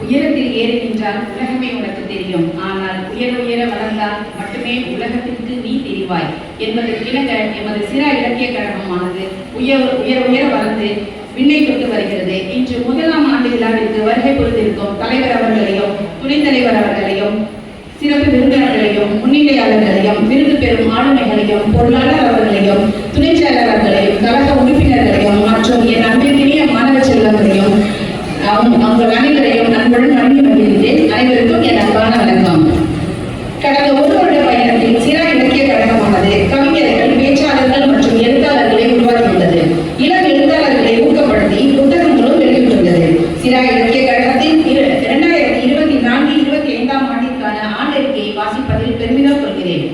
உயரத்தில் ஏறுகின்றால் உலகமே உனக்கு தெரியும். ஆனால் உயர உயர வளர்ந்தால் மட்டுமே உலகத்திற்கு நீ தெரிவாய். என்பது கிணங்க எமது சிற இலக்கிய கழகமானது. உயர் உயர உயர வளர்ந்து விண்ணை கொண்டு வருகிறது. இன்று முதலாம் ஆண்டு விழாவிற்கு வருகை பொறுத்திருக்கும் தலைவர் அவர்களையும் துணைத் தலைவர் அவர்களையும் சிறப்பு விருந்தினர்களையும் முன்னிலையாளர்களையும் விருது பெறும் ஆளுமைகளையும் பொருளாளர் அவர்களையும் துணை செயலாளர்களையும் கழக உறுப்பினர்களையும் மற்றும் என் அன்பிற்கினிய மாணவ செல்வங்களையும் அவங்க அனைவரும் அனைவரையும் அன்புடன் வணங்கி வருகிறேன் அனைவருக்கும் என் அன்பான வணக்கம் கடந்த ஒரு வருட பயணத்தில் சிறா இலக்கிய கழகமானது கவிஞர்கள் பேச்சாளர்கள் மற்றும் எழுத்தாளர்களை உருவாக்கியுள்ளது இளம் எழுத்தாளர்களை ஊக்கப்படுத்தி புத்தகங்களும் வெளியிட்டுள்ளது சிறா இலக்கிய கழகத்தின் இரு- இரண்டாயிரத்தி இருபத்தி நான்கு இருபத்தி ஐந்தாம் ஆண்டிற்கான ஆண்டறிக்கையை வாசிப்பதில் பெருமிதம் கொள்கிறேன்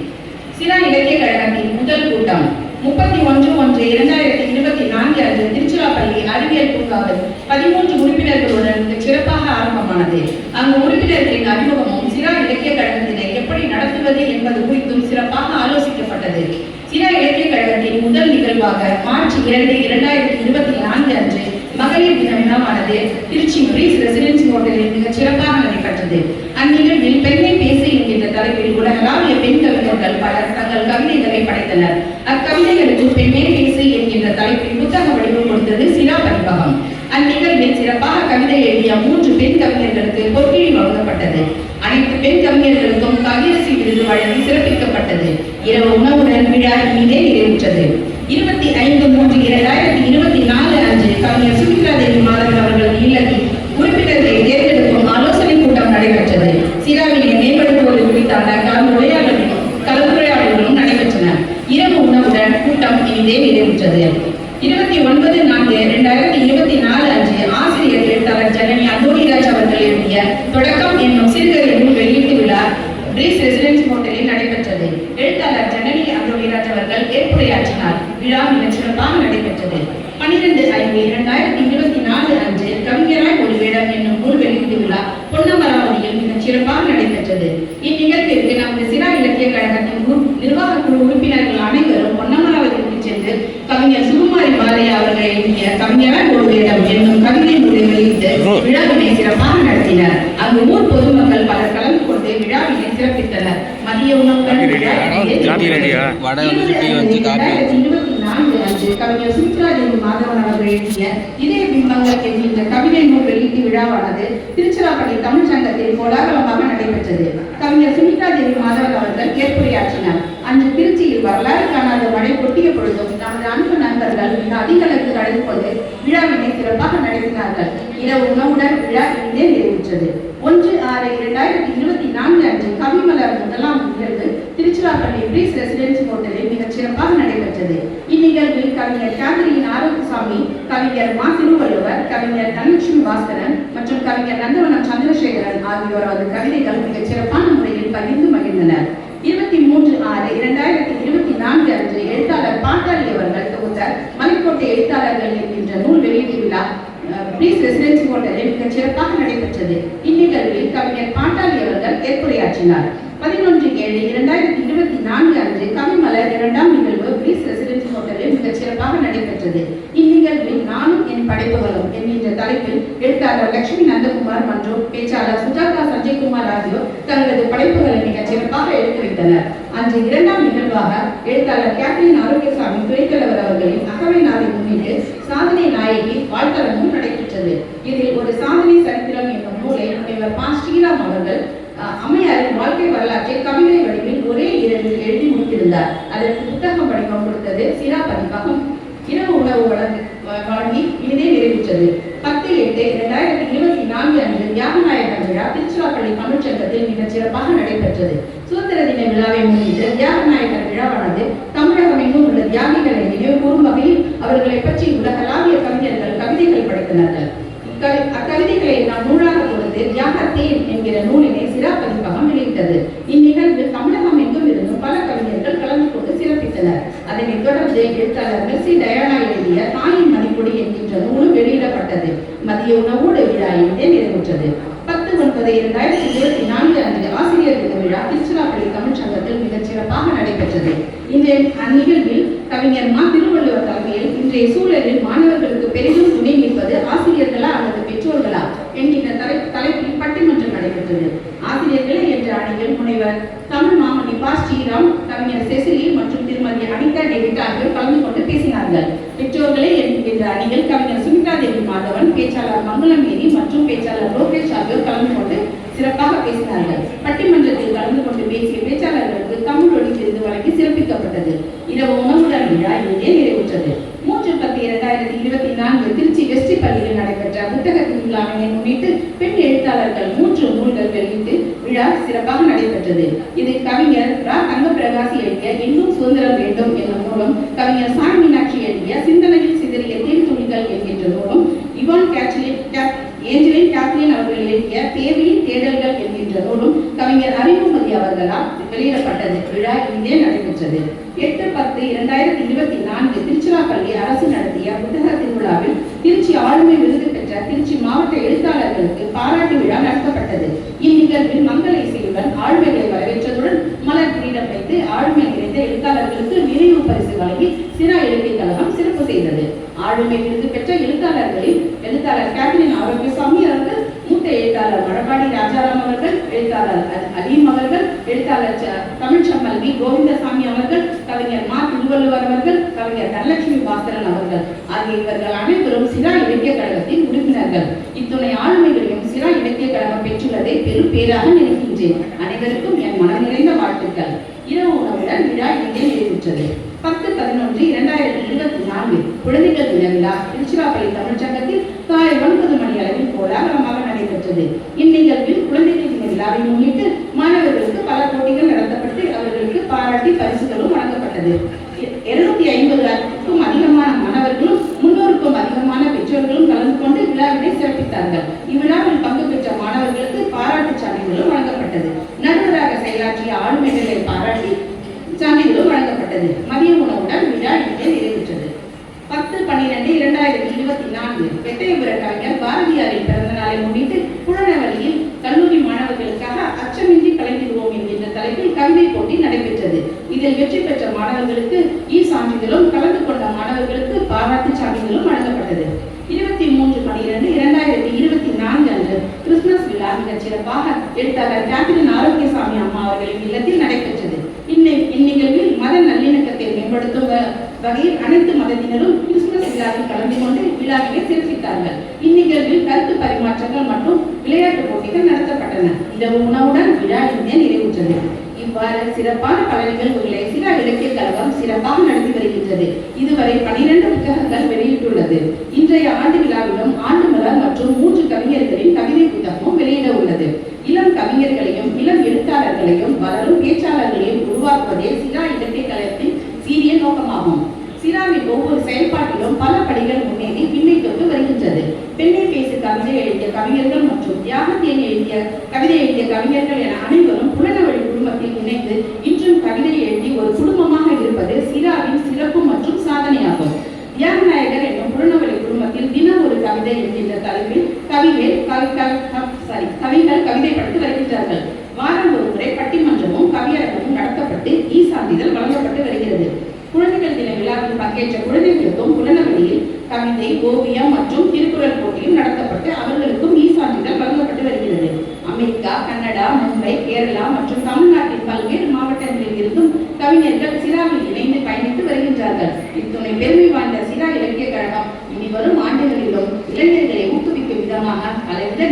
சினா இலக்கிய கழகத்தின் முதல் கூட்டம். முப்பத்தி ஒன்று ஒன்று இரண்டாயிரத்தி இருபத்தி நான்கு அன்று திருச்சிராப்பள்ளி அறிவியல் பூங்காவில் பதிமூன்று உறுப்பினர்களுடன் சிறப்பாக ஆரம்பமானது. அங்கு உறுப்பினர்களின் அறிமுகமும் சிறா இலக்கிய கழகத்தினை எப்படி நடத்துவது என்பது குறித்தும் சிறப்பாக ஆலோசிக்கப்பட்டது. சிறா இலக்கிய கழகத்தின் முதல் நிகழ்வாக மார்ச் இரண்டு இரண்டாயிரத்தி இருபத்தி நான்கு அன்று மகளிர் தின விழாவானது திருச்சி பிரீஸ் ரெசிடென்சி ஹோட்டலில் மிகச் சிறப்பாக நடைபெற்றது. அந்நிகழ்வில் பெண்ணை பேச என்கின்ற தலைப்பில் உலகளாவிய பெண் கவிஞர்கள் பலர் தங்கள் கவிதைகளை படைத்தனர். அக்கவிதைகளுக்கு பெண்ணே பேசு என்கின்ற தலைப்பில் புத்தக வடிவம் கொடுத்தது சிலா பதிப்பகம் அந்நிகழ்வில் சிறப்பாக கவிதை எழுதிய மூன்று பெண் கவிஞர்களுக்கு பொற்கிழி வழங்கப்பட்டது. அனைத்து பெண் கவிஞர்களுக்கும் கவியரசி விருது வழங்கி சிறப்பிக்கப்பட்டது. இரவு உணவுடன் விழா இனிதே நிறைவுற்றது. இருபத்தி ஐந்து மூன்று இரண்டாயிரத்தி இருபத்தி நாலு அன்று கவிஞர் சுமித்ரா தேவி மாதவன் அவர்கள் இல்லத்தில் உறுப்பினர்களை தேர்ந்தெடுக்கும் ஆலோசனை கூட்டம் நடைபெற்றது சிராவினை மேம்படுத்துவது குறித்தான கலந்துரையாடல்களும் கலந்துரையாடல்களும் நடைபெற்றன இரவு உணவுடன் கூட்டம் இனிதே நிறைவுற்றது இருபத்தி ஒன்பது நான்கு இரண்டாயிரத்தி இருபத்தி நாலு அன்று ஆசிரியர் எழுத்தாளர் ஜனனி அந்தோனிராஜ் அவர்கள் எழுதிய தொடக்கம் என்னும் சிறுகதை நூல் வெளியீட்டு விழா பிரீஸ் ரெசிடென்சி ஹோட்டலில் நடைபெற்றது எழுத்தாளர் ஜனனி அந்தோனிராஜ் அவர்கள் ஏற்புரையாற்றினார் விழா மிகச் சிறப்பாக நடைபெற்றது பன்னிரண்டு ஐந்து இரண்டாயிரத்தி இருபத்தி நாலு அன்று கவிஞராய் ஒரு வேடம் என்னும் நூல் வெளியீட்டு விழா பொன்னமராவதியில் மிகச் சிறப்பாக நடைபெற்றது இந்நிகழ்விற்கு நமது சிறா இலக்கிய கழகத்தின் நிர்வாக குழு உறுப்பினர்கள் அனைவரும் பொன்னமராவதிக்கு சென்று கவிஞர் சுகுமாரி பாலையா அவர்கள் எழுதிய கவிஞராய் ஒரு வேடம் என்னும் கவிதை நூலை வெளியிட்டு விழாவினை சிறப்பாக நடத்தினர் அங்கு ஊர் பொதுமக்கள் பலர் கலந்து கொண்டு விழாவினை சிறப்பித்தனர் மதிய ரெடியா? வடை வந்து காப்பி வச்சு. நான்கு அன்று கவிஞர் சுத்ராஜேவி மாதவன் அவர்கள் எழுதிய இதய பிம்பங்கள் என்கின்ற கவிதை நூல் வெளியீட்டு விழாவானது திருச்சிராப்பள்ளி தமிழ் சங்கத்தில் கோலாகலமாக நடைபெற்றது. கவிஞர் சுமித்ரா மாதவன் அவர்கள் ஏற்புரையாற்றினார். அன்று திருச்சியில் வரலாறு காணாத மழை கொட்டிய பொழுதும் நமது அன்பு நண்பர்கள் மிக அதிக அளவில் கலந்து கொண்டு விழாவினை சிறப்பாக நடத்தினார்கள். இரவு உணவுடன் விழா இங்கே நிறைவுற்றது. ஒன்று ஆறு இரண்டாயிரத்தி இருபத்தி நான்கு அன்று கவிமலர் முதலாம் நிகழ்வு திருச்சிராப்பள்ளி பிரீஸ் ரெசிடென்சி ஹோட்டலில் மிகச் சிறப்பாக நடைபெற்றது. இந்நிகழ்வில் கவிஞர் கேத்ரின் ஆரோக்கியசாமி கவிஞர் மா. திருவள்ளுவர் கவிஞர் தனலட்சுமி பாஸ்கரன் மற்றும் கவிஞர் நந்தவனம் சந்திரசேகரன் ஆகியோரது கவிதைகள் மிகச் சிறப்பான முறையில் பகிர்ந்து மகிழ்ந்தனர். இருபத்தி மூன்று ஆறு இரண்டாயிரத்தி இருபத்தி நான்கு அன்று எழுத்தாளர் பாட்டாளி அவர்கள் தொகுத்த மலைக்கோட்டை எழுத்தாளர்கள் என்கின்ற நூல் வெளியீட்டு விழா பிரீஸ் ரெசிடென்சி ஹோட்டலில் மிகச் சிறப்பாக நடைபெற்றது. இந்நிகழ்வில் கவிஞர் பாட்டாளி அவர்கள் ஏற்புரையாற்றினார் பதினொன்று ஏழு இரண்டாயிரத்தி இருபத்தி நான்கு அன்று கவிமலர் இரண்டாம் நிகழ்வு பிரீஸ் ஹோட்டலில் மிகச் சிறப்பாக நடைபெற்றது. இந்நிகழ்வில் நானும் என் படைப்புகளும் என்கின்ற தலைப்பில் எழுத்தாளர் லட்சுமி நந்தகுமார் மற்றும் பேச்சாளர் சுஜாதா சஞ்சய்குமார் ஆகியோர் தங்களது படைப்புகளை மிகச் சிறப்பாக எடுத்துரைத்தனர். அன்று இரண்டாம் நிகழ்வாக எழுத்தாளர் கேத்ரின் ஆரோக்கியசாமி துறைத்தலைவர் அவர்களின் அகவை நாளை முன்னிட்டு சாதனை நாயகி வாழ்த்தளமும் நடைபெற்றது. இதில் ஒரு சாதனை சரித்திரம் என்னும் நூலை முனைவர் பா. ஸ்ரீராம் அவர்கள் அம்மையாரின் வாழ்க்கை வரலாற்றை கவிதை வடிவில் ஒரே இரவில் எழுதி முடித்திருந்தார். அதற்கு புத்தகம் வடிவம் கொடுத்தது சிலா பதிப்பகம் இரவு உணவு வழங்கி வழங்கி இனிதே நிறைவுற்றது. பத்து எட்டு இரண்டாயிரத்தி இருபத்தி நான்கு அன்று தியாகநாயகர் விழா திருச்சிராப்பள்ளி தமிழ்ச்சங்கத்தில் மிகச் சிறப்பாக நடைபெற்றது. சுதந்திர தின விழாவை முன்னிட்டு தியாகநாயகர் விழாவானது தமிழகம் எங்கும் உள்ள தியாகிகளை நினைவு கூறும் வகையில் அவர்களை பற்றி உலகளாவிய கவிஞர்கள் கவிதைகள் படைத்தனர்கள். அக்கவிதைகளை நாம் நூலாக கொடுத்து தியாகத்தேன் என்கிற நூலினை சிறா பதிப்பகம் வெளியிட்டது. இந்நிகழ்வில் தமிழகம் எங்கும் இருந்தும் பல கவிஞர்கள் கலந்து கொண்டு சிறப்பித்தனர் அதனைத் எழுத்தாளர் மெர்சி டயானா எழுதிய தாயின் மணிப்பொடி என்கின்ற நூலும் வெளியிடப்பட்டது. மதிய உணவோடு விழா இனிதே நிறைவுற்றது. பத்து ஒன்பது இரண்டாயிரத்தி இருபத்தி நான்கு அன்று ஆசிரியர் தின விழா திருச்சிராப்பள்ளி தமிழ்ச்சங்கத்தில் மிகச் சிறப்பாக நடைபெற்றது. இந்த அந்நிகழ்வில் கவிஞர் மா. திருவள்ளுவர் தலைமையில் இன்றைய சூழலில் மாணவர்களுக்கு பெரிதும் துணை நிற்பது ஆசிரியர்களா அல்லது பெற்றோர்களா என்கின்ற தலை தலைப்பில் விஞ்ஞானிகள் முனைவர் தமிழ் மாமணி பா ஸ்ரீராம் கவிஞர் செசிலி மற்றும் திருமதி அனிதா டேவிட் ஆகியோர் கலந்து கொண்டு பேசினார்கள் பெற்றோர்களே என்கின்ற அணியில் கவிஞர் சுமிதா தேவி மாதவன் பேச்சாளர் மங்களமேரி மற்றும் பேச்சாளர் லோகேஷ் ஆகியோர் கலந்து கொண்டு சிறப்பாக பேசினார்கள். பட்டிமன்றத்தில் கலந்து கொண்டு பேசிய பேச்சாளர்களுக்கு தமிழ் ஒளி விருது வழங்கி சிறப்பிக்கப்பட்டது. இரவு உணவுடன் விழா இங்கே நிறைவுற்றது மூன்று பத்து இரண்டாயிரத்தி இருபத்தி நான்கு திருச்சி வெஸ்டி பள்ளியில் நடைபெற்ற புத்தக திருவிழாவினை முன்னிட்டு பெண் எழுத்தாளர்கள் மூன்று நூல்கள் வெளியிட்டு விழா சிறப்பாக நடைபெற்றது. இது கவிஞர் ரா. தங்கப்பிரகாசி எழுதிய இன்னும் சுதந்திரம் வேண்டும் என்னும் நூலும் கவிஞர் சாய் மீனாட்சி எழுதிய சிந்தனையில் சிதறிய தேன் துணிகள் என்கின்ற நூலும் இவான் கேட்லின் ஏஞ்சலின் கேப்டியன் அவர்கள் எழுதிய தேவையின் தேடல்கள் என்கின்ற நூலும் கவிஞர் அறிவுமதி அவர்களால் வெளியிடப்பட்டது. விழா இங்கே நடைபெற்றது. எட்டு பத்து இரண்டாயிரத்தி இருபத்தி நான்கு திருச்சிராப்பள்ளி அரசு நடத்திய புத்தக திருவிழாவில் திருச்சி ஆளுமை விருது பெற்ற திருச்சி மாவட்ட எழுத்தாளர்களுக்கு பாராட்டு விழா நடத்தப்பட்டது. இந்நிகழ்வில் மங்கள இசையுடன் ஆளுமைகளை வரவேற்றதுடன் மலர் கிரீடம் வைத்து ஆளுமை நிறைந்த எழுத்தாளர்களுக்கு நிறைவு பரிசு வழங்கி சிறா எழுதி ஆளுமை விருது பெற்ற எழுத்தாளர்களில் எழுத்தாளர் கேபினின் ஆரோக்கியசாமி அவர்கள் மூத்த எழுத்தாளர் மடப்பாடி ராஜாராம் அவர்கள் எழுத்தாளர் அலீம் அவர்கள் எழுத்தாளர் தமிழ்ச்சம்மல் வி கோவிந்தசாமி அவர்கள் கவிஞர் மா திருவள்ளுவர் அவர்கள் கவிஞர் தனலட்சுமி பாஸ்கரன் அவர்கள் ஆகிய இவர்கள் அனைவரும் சிரா இலக்கிய கழகத்தின் உறுப்பினர்கள். இத்துணை ஆளுமைகளையும் சிரா இலக்கிய கழகம் பெற்றுள்ளதை பெரும் பேராக நினைக்கின்றேன். அனைவருக்கும் என் மனம் நிறைந்த வாழ்த்துக்கள். இரவு உணவுடன் விழா இங்கே நிறைவுற்றது. பத்து பதினொன்று இரண்டாயிரத்தி இருபத்தி நான்கு. குழந்தைகள் தின விழா திருச்சிராப்பள்ளி தமிழ்ச்சங்கத்தில் காலை ஒன்பது மணி அளவில் கோலாகலமாக நடைபெற்றது. இந்நிகழ்வில் குழந்தைகள் தின விழாவை முன்னிட்டு மாணவர்களுக்கு பல போட்டிகள் நடத்தப்பட்டு அவர்களுக்கு பாராட்டி பரிசுகளும் வழங்கப்பட்டது. இருநூத்தி ஐம்பதுக்கும் அதிகமான மாணவர்களும் முன்னூறுக்கும் அதிகமான பெற்றோர்களும் கலந்து கொண்டு விழாவினை சிறப்பித்தார்கள். இவ்விழாவில் பங்கு பெற்ற மாணவர்களுக்கு பாராட்டுச் சான்றிதழும் வழங்கப்பட்டது. நடுவராக செயலாற்றிய ஆளுமைகள் சான்றிதழும் மதிய உணவுடன் விழா இங்கே நிறைவேற்றது. பத்து பன்னிரெண்டு இரண்டாயிரத்தி இருபத்தி நான்கு எட்டயபுர கலைஞர் பாரதியாரின் பிறந்த நாளை முன்னிட்டு புலனவழியில் கல்லூரி மாணவர்களுக்காக அச்சமின்றி கலைந்திடுவோம் என்கின்ற தலைப்பில் கவிதை போட்டி நடைபெற்றது. இதில் வெற்றி பெற்ற மாணவர்களுக்கு இ சான்றிதழும் கலந்து கொண்ட மாணவர்களுக்கு பாராட்டு சான்றிதழும் வழங்கப்பட்டது. இருபத்தி மூன்று பன்னிரண்டு இரண்டாயிரத்தி இருபத்தி நான்கு அன்று கிறிஸ்துமஸ் விழா மிகச் சிறப்பாக எழுத்தாளர் கேத்ரின் ஆரோக்கியசாமி அம்மா அவர்களின் இல்லத்தில் நடைபெற்றது. இந்நிகழ்வில் மத நல்லிணக்கத்தை மேம்படுத்தும் வகையில் அனைத்து மதத்தினரும் கிறிஸ்துமஸ் விழாவில் கலந்து கொண்டு விழாவினை சிறப்பித்தார்கள். இந்நிகழ்வில் கருத்து பரிமாற்றங்கள் மற்றும் விளையாட்டுப் போட்டிகள் நடத்தப்பட்டன. இரவு உணவுடன் விழா இங்கே நிறைவுற்றது. இவ்வாறு சிறப்பான பல நிகழ்வுகளை சில இலக்கிய கழகம் சிறப்பாக நடத்தி வருகின்றது. இதுவரை பனிரெண்டு புத்தகங்கள் வெளியிட்டுள்ளது. இன்றைய ஆண்டு விழாவிலும் ஆண்டு மலர் மற்றும் மூன்று கவிஞர்களின் கவிதை புத்தகமும் வெளியிட்டு இளம் கவிஞர்களையும் இளம் எழுத்தாளர்களையும் வளரும் பேச்சாளர்களையும் உருவாக்குவதே சிரா இலக்கிய கழகத்தின் சீரிய நோக்கமாகும். சிராவின் ஒவ்வொரு செயல்பாட்டிலும் பல படிகள் முன்னேறி பின்னை தொட்டு வருகின்றது. பெண்ணை பேசு கவிதை எழுதிய கவிஞர்கள் மற்றும் தியாகத்தேன் எழுதிய கவிதை எழுதிய கவிஞர்கள் என அனைவரும் புலனவழி குடும்பத்தில் இணைந்து இன்றும் கவிதை எழுதி ஒரு குடும்பமாக இருப்பது சிராவின் சிறப்பு மற்றும் சாதனையாகும். தியாகநாயகர் என்னும் புலனவழி குடும்பத்தில் தினம் ஒரு கவிதை என்கின்ற தலைப்பில் கவிகள் கவி சாரி கவிகள் கவிதை படித்து வருகின்றார்கள் வாரம் ஒரு முறை பட்டிமன்றமும் கவியரங்கமும் நடத்தப்பட்டு ஈ சான்றிதழ் வழங்கப்பட்டு வருகிறது குழந்தைகள் தின விழாவில் பங்கேற்ற குழந்தைகளுக்கும் புலனவழியில் கவிதை ஓவியம் மற்றும் திருக்குறள் போட்டியும் நடத்தப்பட்டு அவர்களுக்கும் ஈ சான்றிதழ் வழங்கப்பட்டு வருகிறது. அமெரிக்கா கனடா மும்பை கேரளா மற்றும் தமிழ்நாட்டின் பல்வேறு மாவட்டங்களில் இருந்தும் கவிஞர்கள் சிராவில் இணைந்து பயணித்து வருகின்றார்கள். இத்துணை பெருமை வாய்ந்த சிரா இலக்கிய கழகம் இனி வரும் ஆண்டுகளிலும் இளைஞர்களை ஊக்குவிக்கும் விதமாக பலவித